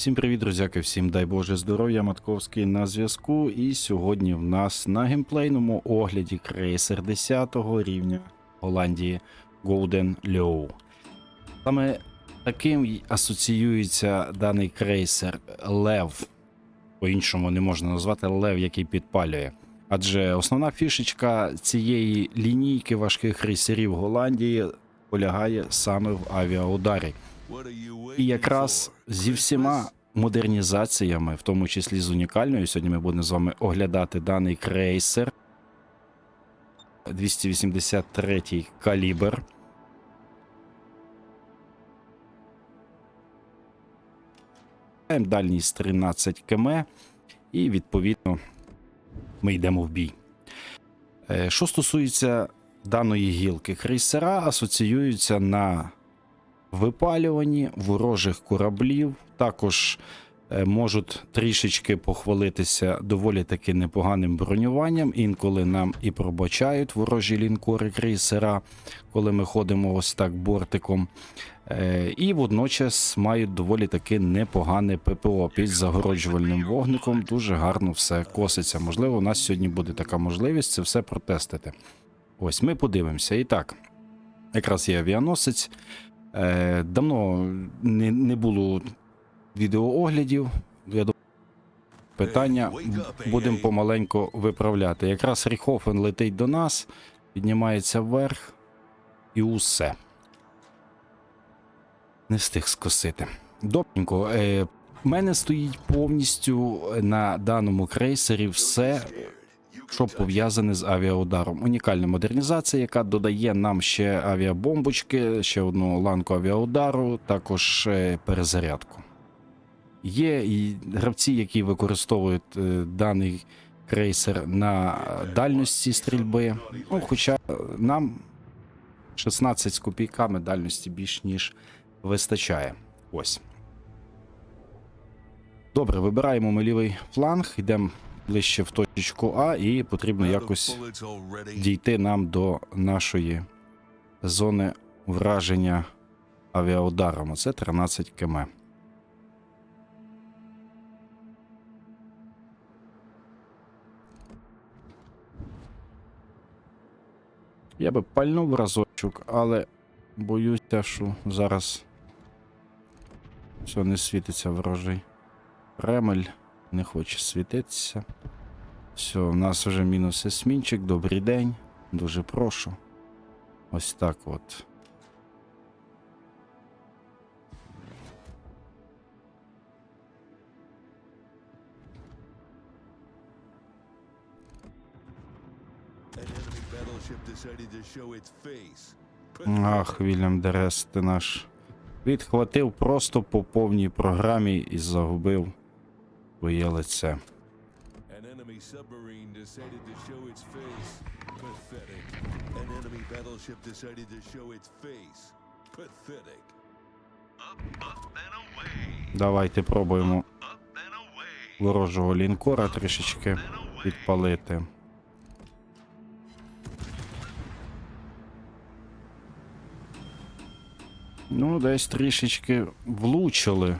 Всім привіт, друзяки, всім дай Боже здоров'я, Матковський на зв'язку. І сьогодні в нас на геймплейному огляді крейсер 10 рівня Голландії Golden Low. Саме таким асоціюється даний крейсер Лев. По-іншому не можна назвати Лев, який підпалює. Адже основна фішечка цієї лінійки важких крейсерів Голландії полягає саме в авіаударі. І якраз зі всіма модернізаціями, в тому числі з унікальною, сьогодні ми будемо з вами оглядати даний крейсер 283 калібр. Дальність 13 км, і відповідно ми йдемо в бій. Е, Що стосується даної гілки, крейсера асоціюються на випалюванні ворожих кораблів. Також е, можуть трішечки похвалитися доволі таки непоганим бронюванням. Інколи нам і пробачають ворожі лінкори крейсера, коли ми ходимо ось так бортиком. Е, І водночас мають доволі таки непогане ППО під загороджувальним вогником. Дуже гарно все коситься. Можливо, у нас сьогодні буде така можливість це все протестити. Ось ми подивимося. І так, якраз є авіаносець. Е, давно не, не було відеооглядів. Я думаю, питання будемо помаленьку виправляти. Якраз Ріхофен летить до нас, піднімається вверх і усе. Не встиг скосити. Добренько. Е, в мене стоїть повністю на даному крейсері все, що пов'язане з авіаударом. Унікальна модернізація, яка додає нам ще авіабомбочки, ще одну ланку авіаудару, також е, перезарядку. Є і гравці, які використовують е, даний крейсер на дальності стрільби. Ну, хоча нам 16 з копійками дальності більш ніж вистачає. Ось. Добре, вибираємо ми лівий фланг, йдемо ближче в точку А, і потрібно якось дійти нам до нашої зони враження авіаударом. Це 13 км. Я би пальнув разочок, але боюся, що зараз все не світиться ворожий. Кремль не хоче світитися. Все, у нас вже мінус есмінчик. Добрий день. Дуже прошу. Ось так от. Ах, Вільям Дерес, ти наш. Відхватив просто по повній програмі і загубив своє лице. An enemy submarine decided to show its face. Pathetic. An enemy battleship decided to show its face. Pathetic. Давайте пробуємо ворожого лінкора трішечки підпалити. Ну, десь трішечки влучили.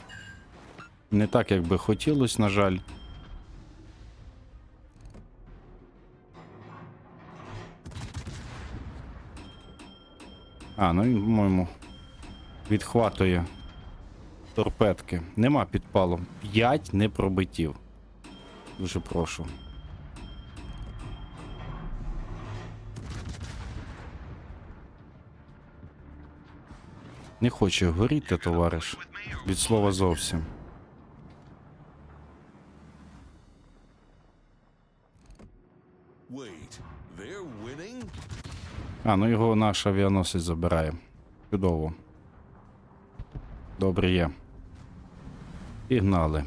Не так, як би хотілося, на жаль. А, ну він, по-моєму, відхватує торпедки. Нема підпалу. 5 не пробиттів. Дуже прошу. Не хоче горіти, товариш. Від слова зовсім. Wait, they're winning? А, ну його наш авіаносець забирає. Чудово. Добре є. Пігнали.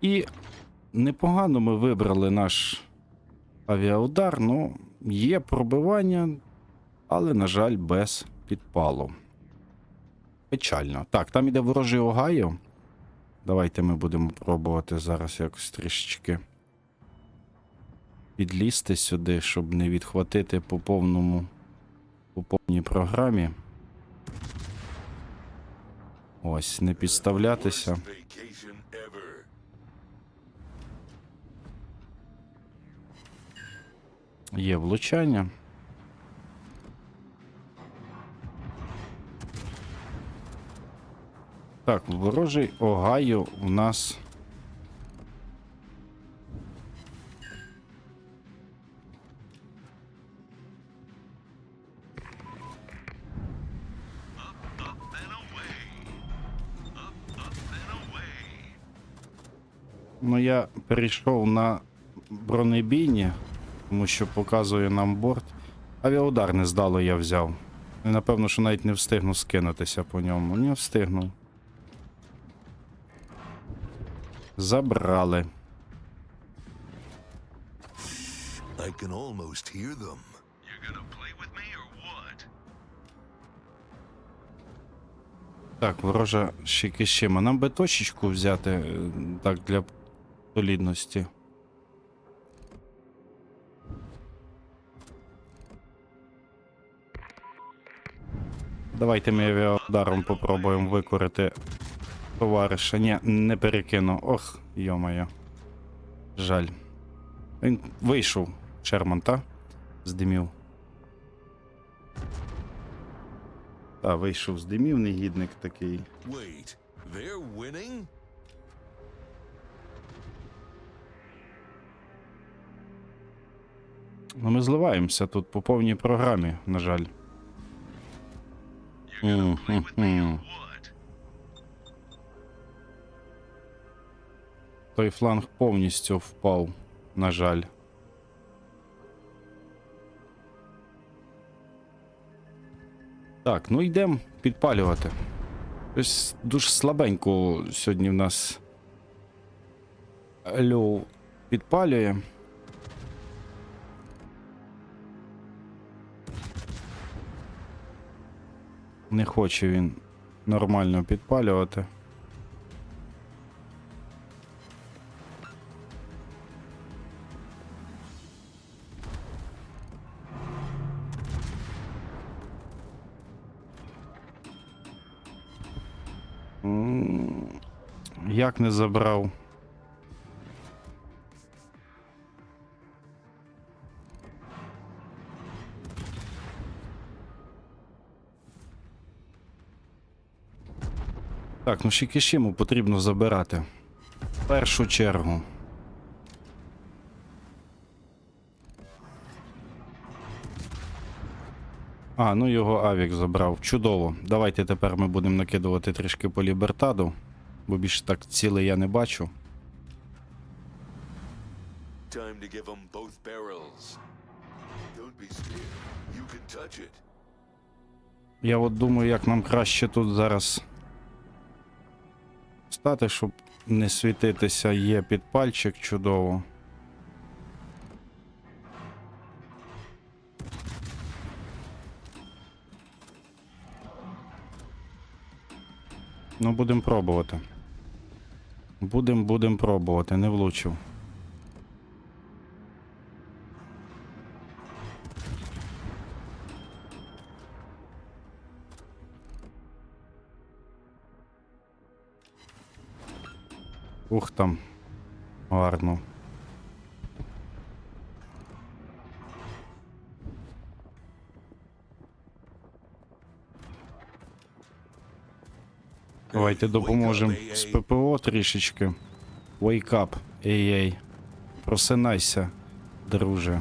І непогано ми вибрали наш авіаудар. Ну, є пробивання, але, на жаль, без підпалу. Печально. Так, там іде ворожий Огайо. Давайте ми будемо пробувати зараз якось трішечки підлізти сюди, щоб не відхватити по повному по повній програмі. Ось, не підставлятися. Є влучання. Так, ворожий Огайо у нас. Перейшов на бронебійні, тому що показує нам борт. Авіаудар не здало я взяв. І напевно, що навіть не встигну скинутися по ньому. Не встигну. Забрали. I can almost hear them. You're gonna play with me or what? Так, ворожа Шикішима. Нам би точечку взяти е, так для солідності. Давайте ми авіаударом попробуємо викорити товариша. Ні, не перекину. Ох, йомаю. Жаль. Він вийшов, Шерман, та? З димів. Та, вийшов з димів, негідник такий. Wait, they're winning? Ну, ми зливаємося тут по повній програмі, на жаль. Той фланг повністю впав, на жаль. Так, ну йдемо підпалювати. Ось дуже слабенько сьогодні в нас Льов підпалює. Не хоче він нормально підпалювати. Як не забрав? Так, ну Шікішиму потрібно забирати. В першу чергу. А, ну його Авік забрав. Чудово. Давайте тепер ми будемо накидувати трішки по лібертаду, бо більше так цілий я не бачу. Time to give them both barrels. Don't be scared. You can touch it. Я от думаю, як нам краще тут зараз стати, щоб не світитися. Є під пальчик чудово. Ну, будемо пробувати. Будемо будемо пробувати, не влучив. Ух там. Гарно. Давайте допоможемо з ППО трішечки. Wake up, ей-ей. Просинайся, друже.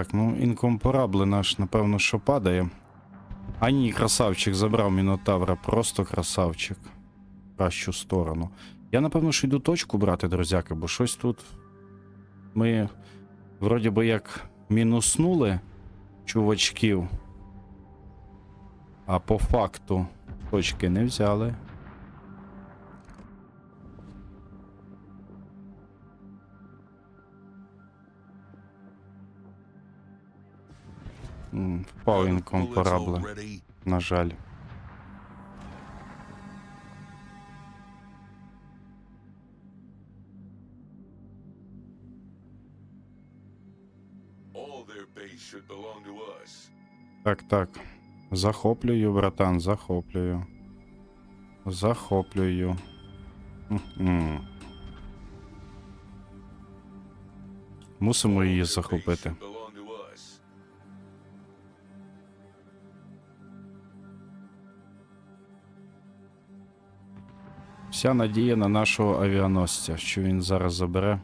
Так, ну інкомпорабле наш, напевно, що падає. А ні, красавчик забрав Мінотавра, просто красавчик. Кращу сторону. Я, напевно, що йду точку брати, друзяки, бо щось тут. Ми вроді би як мінуснули чувачків. А по факту точки не взяли. пауінком корабла. На жаль. Так, так. Захоплюю, братан, захоплюю. Захоплюю. Мусимо її захопити. Вся надія на нашого авіаносця, що він зараз забере.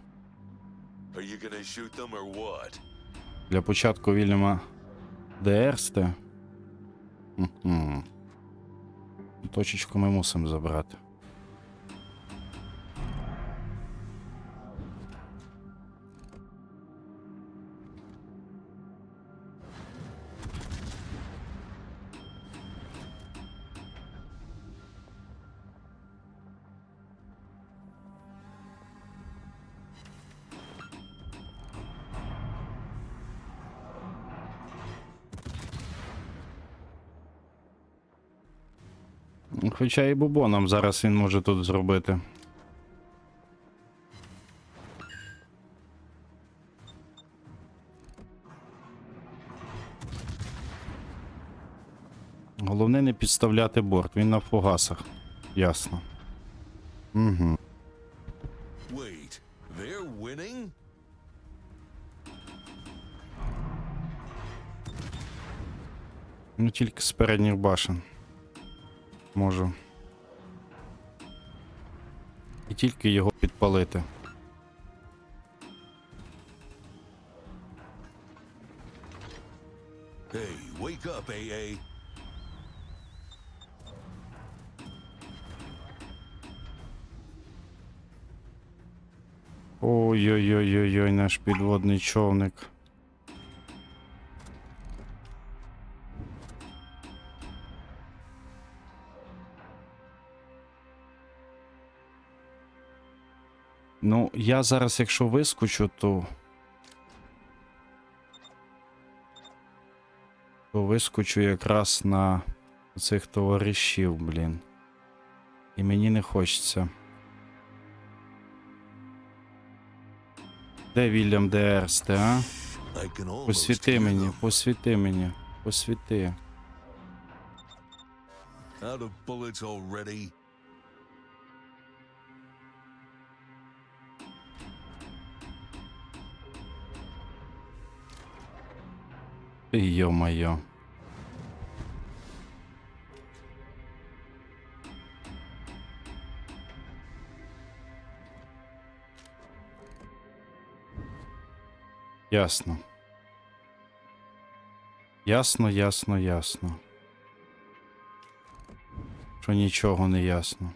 Для початку Вільяма ДРСТ. Точечку ми мусимо забрати. Хоча і бубоном зараз він може тут зробити. Головне не підставляти борт, він на фугасах. Ясно. Угу. Wait, they're winning? Ну тільки з передніх башен. Можу. І тільки його підпалити. Hey, wake up, AA. Ой-ой-ой-ой-ой, наш підводний човник. Ну, я зараз, якщо вискочу, то. То вискочу якраз на цих товаришів, блін. І мені не хочеться. Де Вільям Дерсте, а? Посвіти мені, посвіти мені, посвіти. Out of bullets already. Йо-моє. Ясно. Ясно, ясно, ясно. Що нічого не ясно.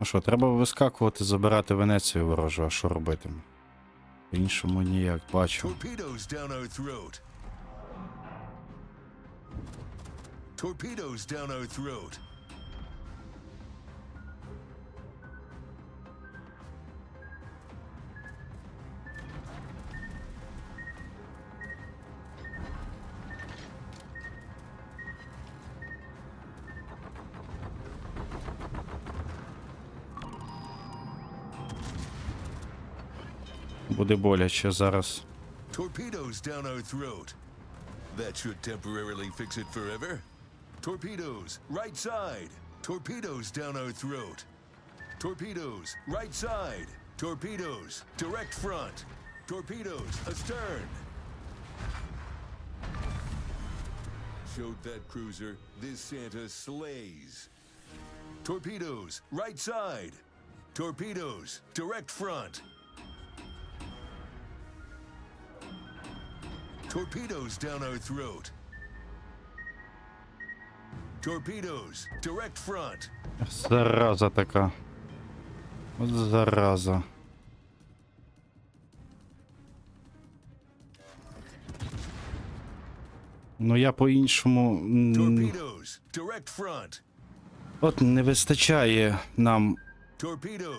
Ну що, треба вискакувати, забирати Венецію ворожу, а що робитимемо? По-іншому ніяк бачу. Torpedoes down our throat. Torpedoes down our throat. Буде боляче зараз. Torpedoes down our throat. That should temporarily fix it forever. Torpedoes, right side. Torpedoes down our throat. Torpedoes, right side. Torpedoes, direct front. Torpedoes, astern. Showed that cruiser, this Santa slays. Torpedoes, right side. Torpedoes, direct front. Torpedoes down our throat. Torpedoes, direct front. Зараза така. От зараза. Ну я по-іншому. Torpedoes, direct front. От не вистачає нам.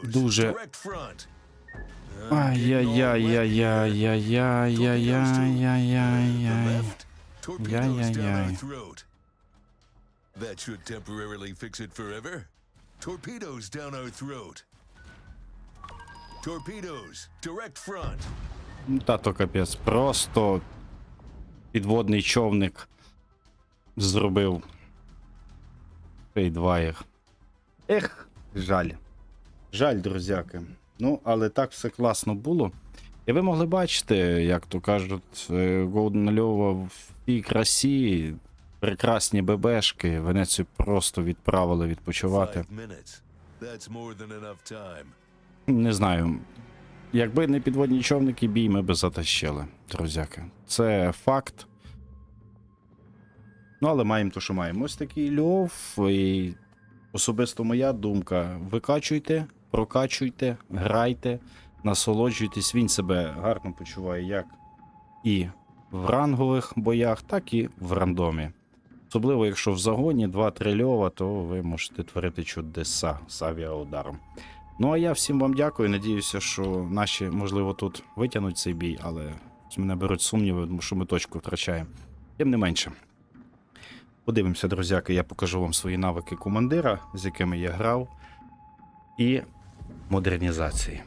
Дуже. direct That should temporarily fix it forever. Torpedoes down our throat. Torpedoes, direct front. Ну, Та то капець. Просто підводний човник зробив Фейдвайер. Ех, жаль. Жаль, друзяки. Ну, але так все класно було. І ви могли бачити, як то кажуть, е, Golden Льова в тій красі, прекрасні ББшки. Венецію просто відправили відпочивати. Не знаю. Якби не підводні човники, бій ми би затащили, друзяки. Це факт. Ну, але маємо то, що маємо. Ось такий льов. І особисто моя думка: викачуйте, прокачуйте, грайте, насолоджуйтесь. Він себе гарно почуває як і в рангових боях, так і в рандомі. Особливо, якщо в загоні 2-3 льова, то ви можете творити чудеса з авіаударом. Ну а я всім вам дякую. Надіюся, що наші, можливо, тут витягнуть цей бій, але мене беруть сумніви, тому що ми точку втрачаємо. Тим не менше. Подивимося, друзяки, я покажу вам свої навики командира, з якими я грав, і модернізації.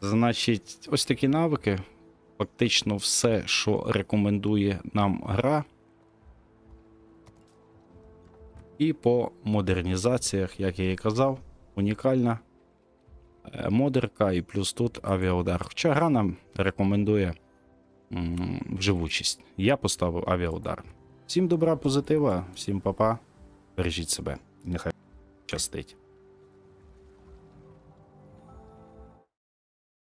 Значить, ось такі навики. Фактично все, що рекомендує нам гра. І по модернізаціях, як я і казав, унікальна е, модерка, і плюс тут авіаудар. Хоча гра нам рекомендує м, живучість. Я поставив авіаудар. Всім добра, позитива, всім папа. Бережіть себе. Нехай щастить.